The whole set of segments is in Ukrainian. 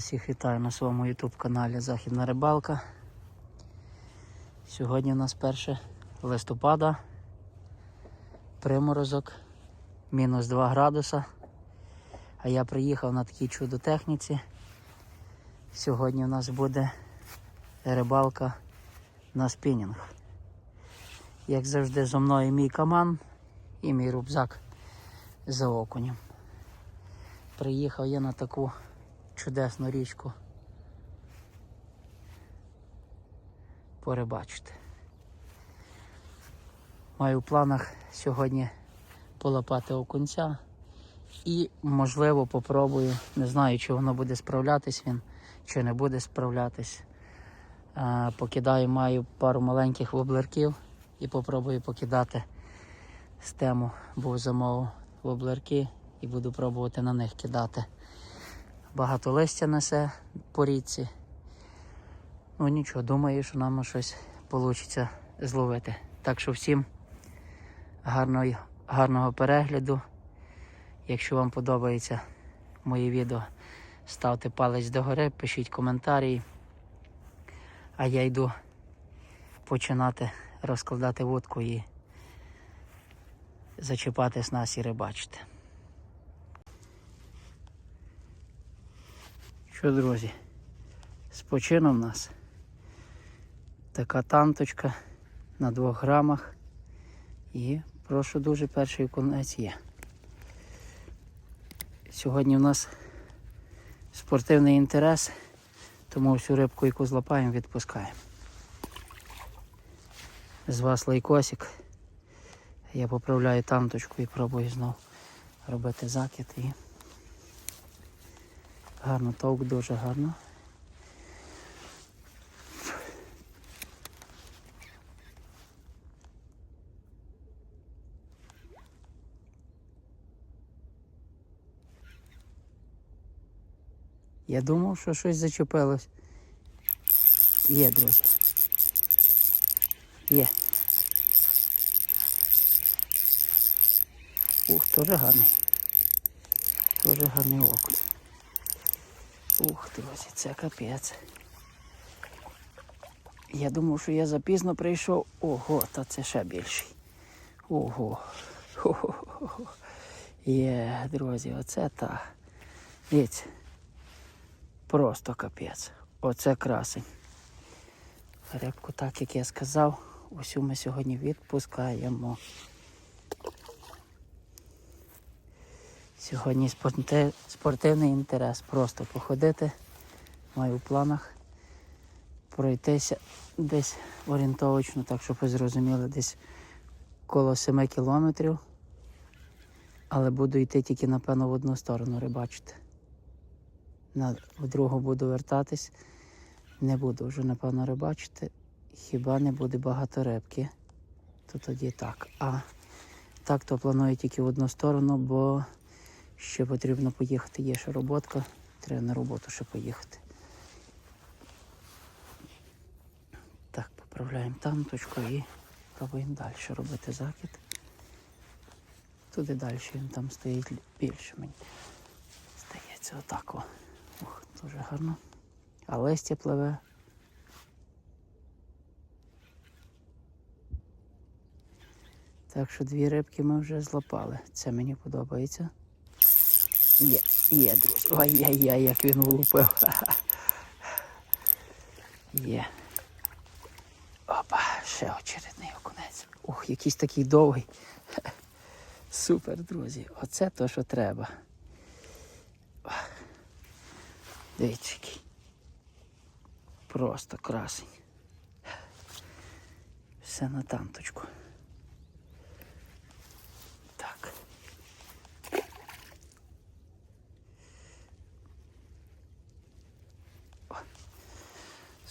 всіх вітаю на своєму YouTube каналі Західна Рибалка. Сьогодні у нас 1 листопада, приморозок, мінус 2 градуса. А я приїхав на такій чудо-техніці. Сьогодні у нас буде рибалка на спінінг. Як завжди, зо мною мій каман і мій рюкзак за окунем. Приїхав я на таку чудесну річку порибачити. Маю в планах сьогодні полапати окунця і, можливо, попробую. Не знаю, чи воно буде справлятись він, чи не буде справлятись. Покидаю, маю пару маленьких воблерків і попробую покидати з тему, був замовив воблерки і буду пробувати на них кидати. Багато листя несе по річці. Ну нічого, думаю, що нам щось вийде зловити. Так що всім гарного, гарного перегляду. Якщо вам подобається моє відео, ставте палець догори, пишіть коментарі. А я йду починати розкладати вудку і зачіпати снасть і рибачити. Що, друзі, спочинув нас така танточка на двох грамах. І прошу дуже перший конець є. Сьогодні у нас спортивний інтерес, тому всю рибку, яку злапаємо, відпускаємо. З вас лайкосик. Я поправляю танточку і пробую знову робити закид і гарно товк, дуже гарно. Я думав, що щось зачепилось. Є, друзі. Є. Ух, дуже гарний. Дуже гарний окунь. Ух, друзі, це капець. Я думав, що я запізно прийшов. Ого, та це ще більший. Ого. Є, друзі, оце та. Дивіться. Просто капець. Оце красень. Рибку, так як я сказав, усю ми сьогодні відпускаємо. Сьогодні спорти- спортивний інтерес. Просто походити. Маю в планах пройтися десь орієнтовочно, так щоб ви зрозуміли, десь коло 7 кілометрів. Але буду йти тільки, напевно, в одну сторону рибачити. На, в другу буду вертатись. Не буду вже, напевно, рибачити. Хіба не буде багато рибки, то тоді так. А так то планую тільки в одну сторону, бо ще потрібно поїхати. Є ще роботка, треба на роботу ще поїхати. Так, поправляємо танточку і пробуємо далі робити закид. Туди далі він там стоїть більше мені. Здається, отак. О. Дуже гарно. А листя пливе. Так що дві рибки ми вже злопали. Це мені подобається. Є, є, друзі. Ой-яй-яй, як він влупив. Є. Опа, ще очередний окунець. Ух, якийсь такий довгий. Супер, друзі. Оце то, що треба. Дивіться, який. Просто красень. Все на танточку.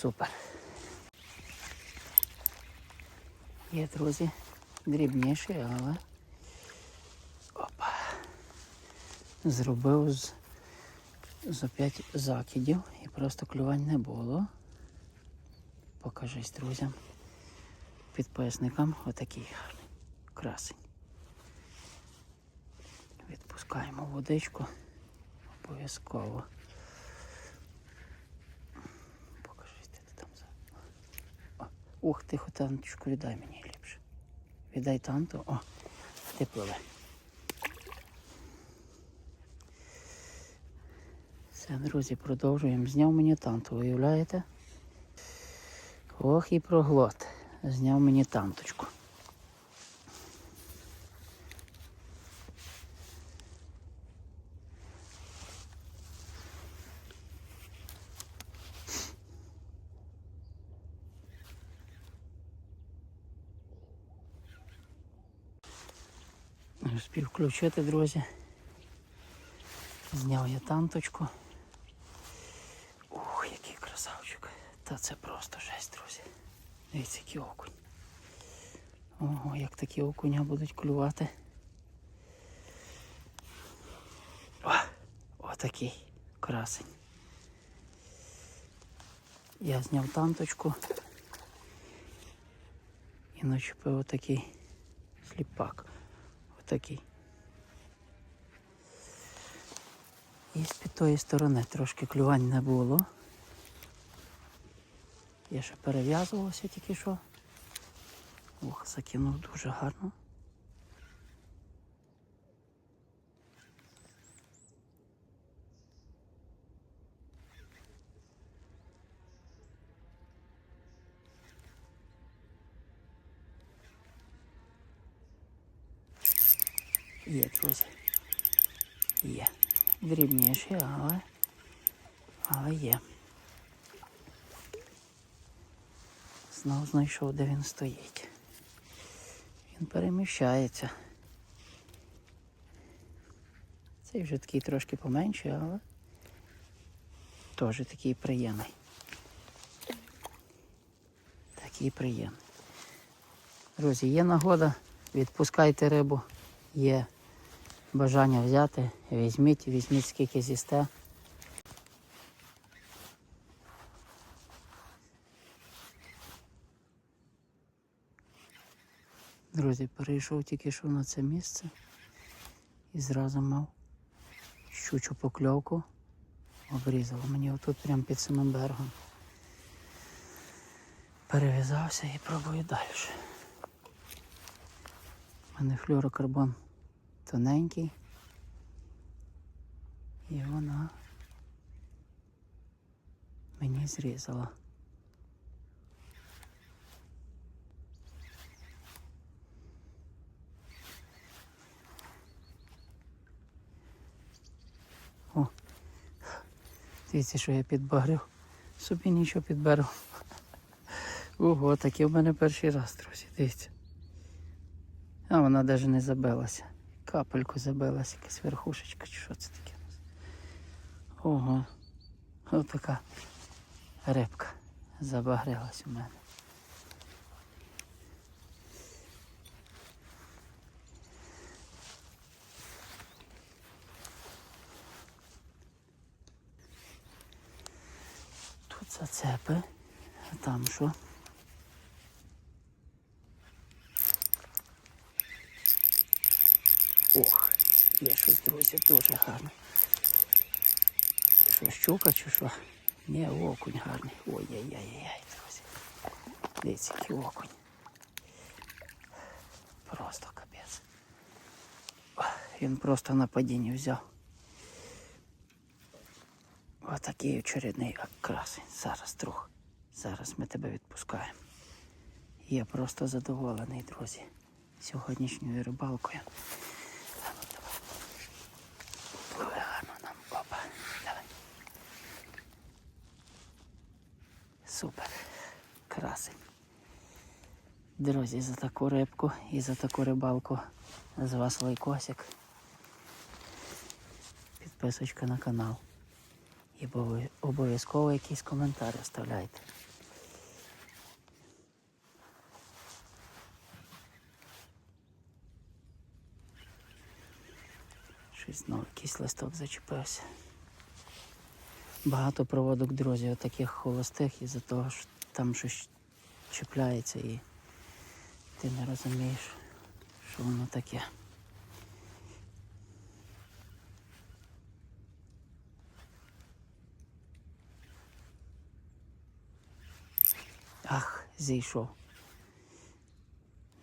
Супер. Є, друзі, дрібніший, але опа. Зробив з за 5 закидів і просто клювань не було. Покажись друзям, підписникам отакий гарний красень. Відпускаємо водичку. Обов'язково. Покажи, де ти там за. О, ух, тихо, танточку, віддай мені ліпше. Віддай танту. О, ти пливе. Все, друзі, продовжуємо. Зняв мені танту, уявляєте? Ох і проглот. Зняв мені танточку. Не Успів включити, друзі. Зняв я танточку. Ух, який красавчик. Та це просто жесть, друзі. Дивіться, який окунь. Ого, як такі окуня будуть клювати. О, отакий красень. Я зняв танточку і начепив отакий сліпак. Отакий. І з-під тої сторони трошки клювань не було. Я ще перев'язувався тільки що. Ох, закинув дуже гарно. Є, друзі. Є. Дрібніші, але, але є. Знов знайшов, де він стоїть. Він переміщається. Цей вже такий трошки поменший, але теж такий приємний. Такий приємний. Друзі, є нагода, відпускайте рибу, є бажання взяти, візьміть, візьміть скільки зісте. Друзі, перейшов тільки що на це місце і зразу мав щучу покльовку. Обрізало мені отут прямо під самим берегом. Перев'язався і пробую далі. У мене флюорокарбон тоненький. І вона мені зрізала. О, дивіться, що я підбагрив. Собі нічого підберу. Ого, таке в мене перший раз, друзі, дивіться. А вона навіть не забилася. Капельку забилася, якась верхушечка, чи що це таке. Ого. Ось така рибка забагрилась у мене. Тут зацепи, а там що? Ох, є щось, друзі, дуже гарно. Що, щука чи що? Ні, окунь гарний. Ой-яй-яй-яй, друзі. Дивіться, який окунь. Просто капець. Він просто на падінні взяв. Отакий очередний красень. Зараз, друг. Зараз ми тебе відпускаємо. Я просто задоволений, друзі, сьогоднішньою рибалкою. А ну, давай. Пливе гарно нам. Опа. Давай. Супер. Красень. Друзі, за таку рибку і за таку рибалку з вас лайкосик. Підписочка на канал. І обов'язково якийсь коментар оставляйте. Щось знову якийсь листок зачепився. Багато проводок, друзі, таких холостих із-за того, що там щось чіпляється і ти не розумієш, що воно таке. Ах, зійшов.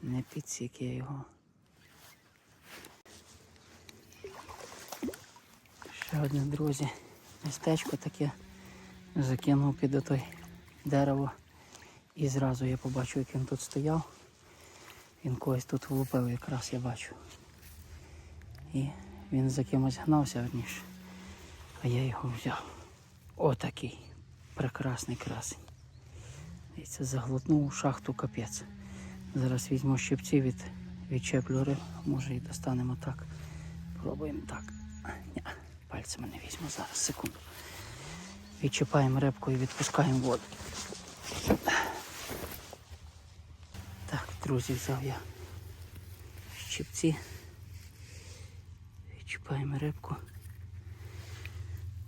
Не підсік я його. Ще одне, друзі містечко таке закинув під отой дерево. І зразу я побачив, як він тут стояв. Він когось тут влупив якраз я бачу. І він за кимось гнався верніше. А я його взяв. Отакий. Прекрасний красень. І це заглотнув шахту капець. Зараз візьму щипці від відчеплю риб. Може і достанемо так. Пробуємо так. Пальцями не візьму зараз, секунду. Відчіпаємо рибку і відпускаємо воду. Так, друзі, взяв я щипці. Відчіпаємо рибку.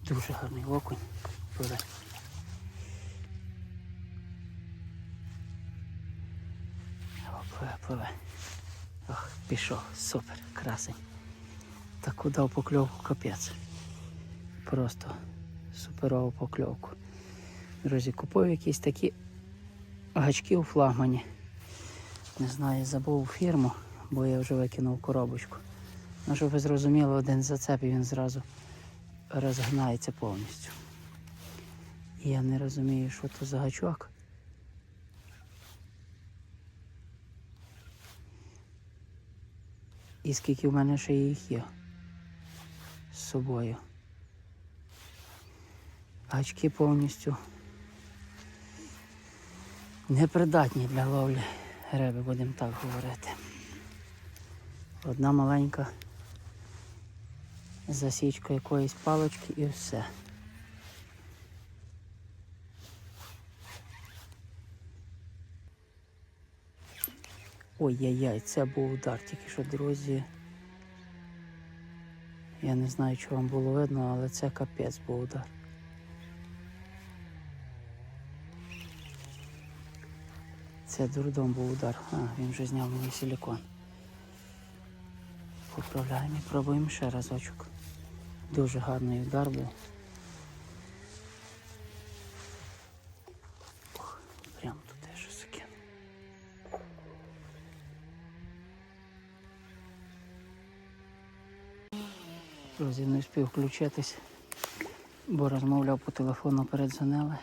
Дуже гарний окунь. Пливе. Пливе. Ох, пішов, супер, красень. Таку дав покльовку капець. Просто суперову покльовку. Друзі, купив якісь такі гачки у флагмані. Не знаю, забув фірму, бо я вже викинув коробочку. Ну, щоб ви зрозуміли, один зацеп і він зразу розгнається повністю. І я не розумію, що це за гачок. І скільки в мене ще їх є з собою. Гачки повністю непридатні для ловлі риби, будемо так говорити. Одна маленька засічка якоїсь палочки і все. Ой-яй-яй, це був удар, тільки що, друзі. Я не знаю, чи вам було видно, але це капець був удар. Це дурдом був удар. А, він вже зняв мені силікон. Поправляємо і пробуємо ще разочок. Дуже гарний удар був. Прямо тут теж закинув. Друзі, не встиг включитись, бо розмовляв по телефону перед передзвонили.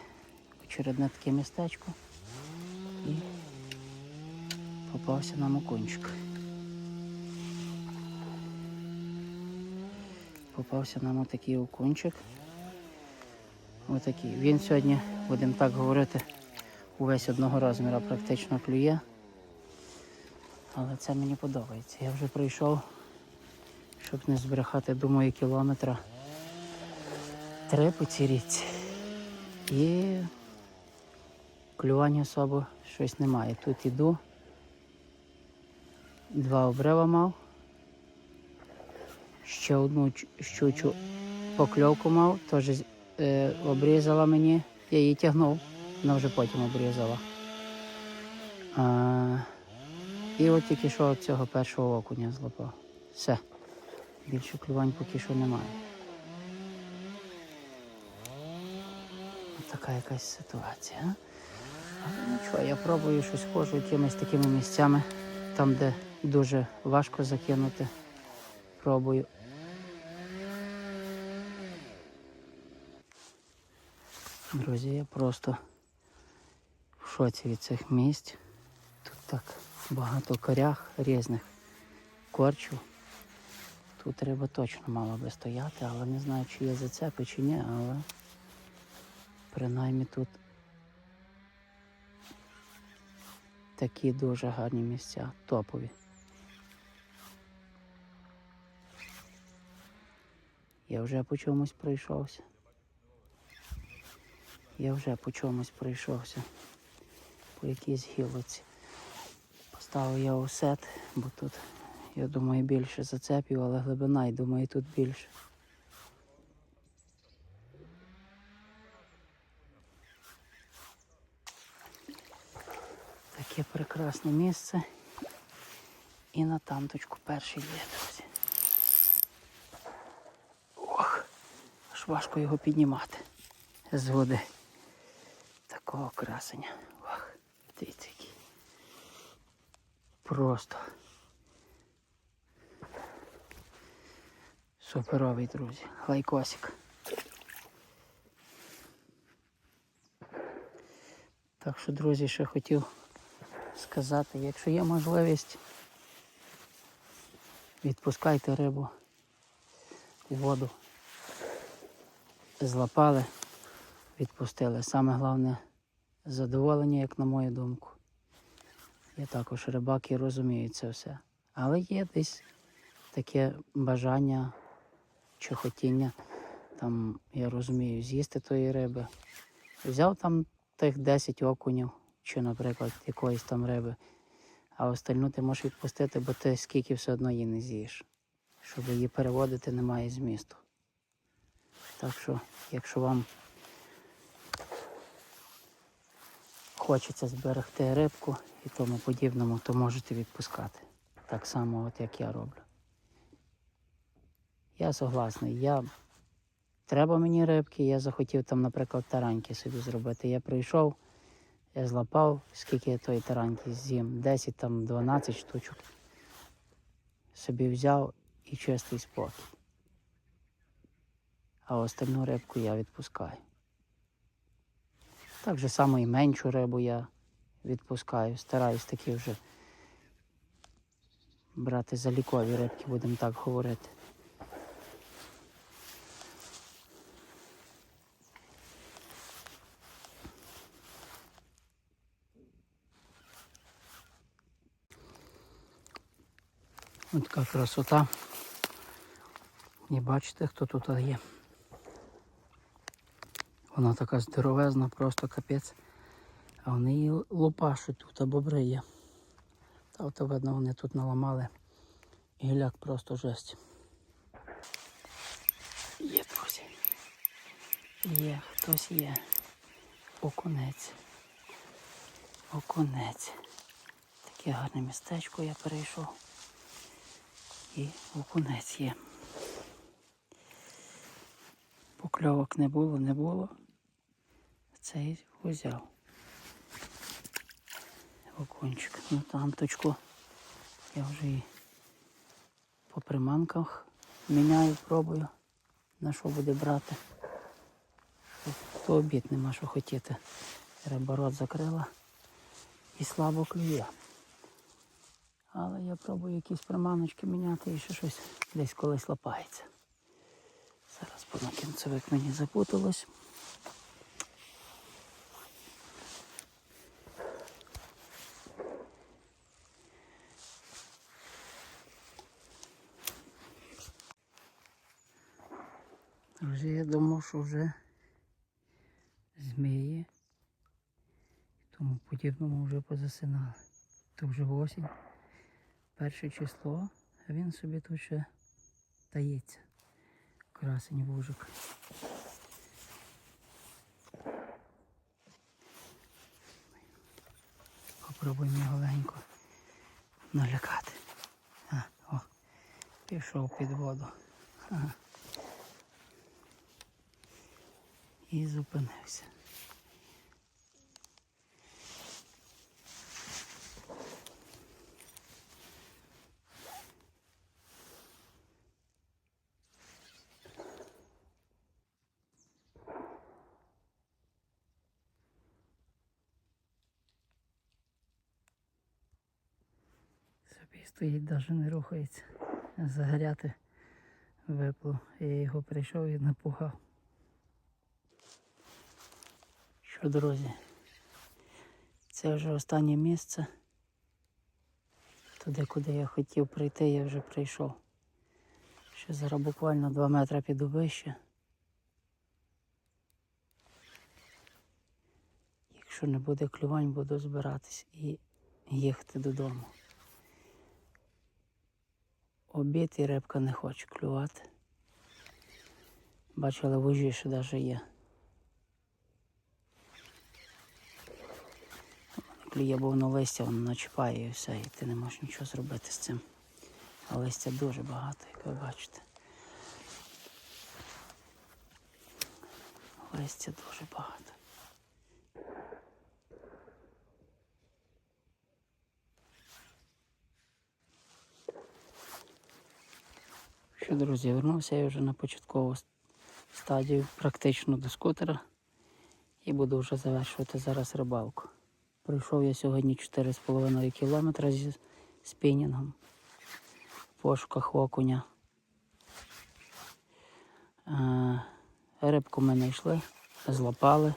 Очередне таке містечко. І попався нам окунчик. Попався нам отакий окунчик. Отакий. Він сьогодні, будемо так говорити, увесь одного розміру практично клює. Але це мені подобається. Я вже прийшов, щоб не збрехати, думаю, кілометра три по цій річці. І клювання особо щось немає. Тут іду. Два обрива мав. Ще одну щучу покльовку мав, теж е, обрізала мені. Я її тягнув, вона вже потім обрізала. А, і от тільки що цього першого окуня злопав. Все. Більше клювань поки що немає. От така якась ситуація. Але нічого, я пробую щось хожу якимись такими місцями, там, де дуже важко закинути. Пробую. Друзі, я просто в шоці від цих місць. Тут так багато корях різних корчів. Тут риба точно мала би стояти, але не знаю, чи є зацепи, чи ні, але принаймні тут такі дуже гарні місця, топові. Я вже по чомусь пройшовся. Я вже по чомусь пройшовся. По якійсь гілоці. Поставив я осет, бо тут, я думаю, більше зацепів, але глибина, і думаю, тут більше. Таке прекрасне місце. І на тамточку перший є, друзі. Ох, аж важко його піднімати з води. Такого красення. Ох. Дивіться який. Просто. Суперовий, друзі. Лайкосик. Так що, друзі, ще хотів сказати, якщо є можливість, відпускайте рибу у воду. Злапали, відпустили. Саме головне задоволення, як на мою думку. Я також рибак і розумію це все. Але є десь таке бажання чи хотіння, там, я розумію, з'їсти тої риби. Взяв там тих 10 окунів, чи, наприклад, якоїсь там риби, а остальну ти можеш відпустити, бо ти скільки все одно її не з'їш. Щоб її переводити, немає змісту. Так що, якщо вам хочеться зберегти рибку і тому подібному, то можете відпускати. Так само, от як я роблю. Я согласний. Я... Треба мені рибки, я захотів там, наприклад, тараньки собі зробити. Я прийшов, я злапав, скільки я тої тараньки з'їм, 10 там 12 штучок. Собі взяв і чистий спокій. А остальну рибку я відпускаю. Так же само і меншу рибу я відпускаю. Стараюсь такі вже брати залікові рибки, будемо так говорити. Ось така красота. І бачите, хто тут є. Вона така здоровезна, просто капець. А вони її лупашуть тут, а бобри є. Та от видно, вони тут наламали. Гіляк просто жесть. Є, друзі. Є, хтось є. Окунець. Окунець. Таке гарне містечко я перейшов. І окунець є. Покльовок не було, не було. Цей взяв. Окунчик. Ну там. Я вже і по приманках міняю, пробую. На що буде брати. То обід нема що хотіти. Риба рот закрила і слабо клює. Але я пробую якісь приманочки міняти і ще щось десь колись лапається. Зараз по кінцевик мені запуталось. Друзі, я думав, що вже змії і тому подібному вже позасинали. То вже осінь, перше число, а він собі тут ще тається. Красень вужик. Попробуємо його легенько налякати. А, о, пішов під воду. Ага. І зупинився. Собі стоїть, навіть не рухається. Загоряти випло. Я його прийшов і напугав. Що, друзі? Це вже останнє місце. Туди, куди я хотів прийти, я вже прийшов. Ще зараз буквально 2 метри піду вище. Якщо не буде клювань, буду збиратись і їхати додому. Обід і рибка не хоче клювати. Бачили, вужі ще навіть є. клює, бо воно листя воно начіпає і все, і ти не можеш нічого зробити з цим. А листя дуже багато, як ви бачите. Листя дуже багато. Що, друзі, вернувся я вже на початкову стадію практично до скутера і буду вже завершувати зараз рибалку. Пройшов я сьогодні 4,5 кілометра зі спінінгом в пошуках окуня. Е, Рибку ми знайшли, злопали.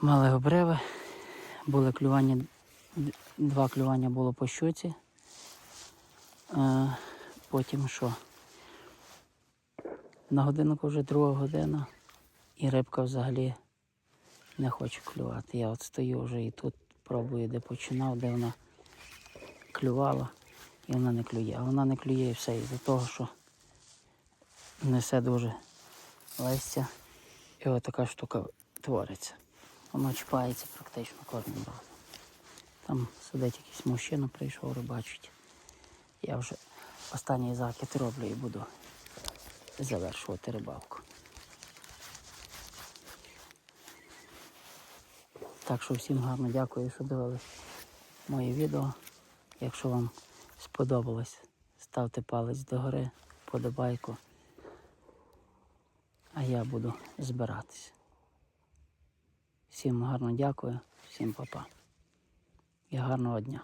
Мали обриви. Були клювання, два клювання було по щуці. Е, Потім що? На годиннику вже друга година, і рибка взагалі не хоче клювати. Я от стою вже і тут пробую, де починав, де вона клювала, і вона не клює. А вона не клює і все із-за того, що несе дуже листя. І от така штука твориться. Воно чіпається практично кожним разом. Там сидить якийсь мужчина, прийшов рибачить. Я вже останній закид роблю і буду завершувати рибалку. Так що всім гарно дякую, що дивились моє відео. Якщо вам сподобалось, ставте палець догори, подобайку. А я буду збиратись. Всім гарно дякую, всім па-па. І гарного дня.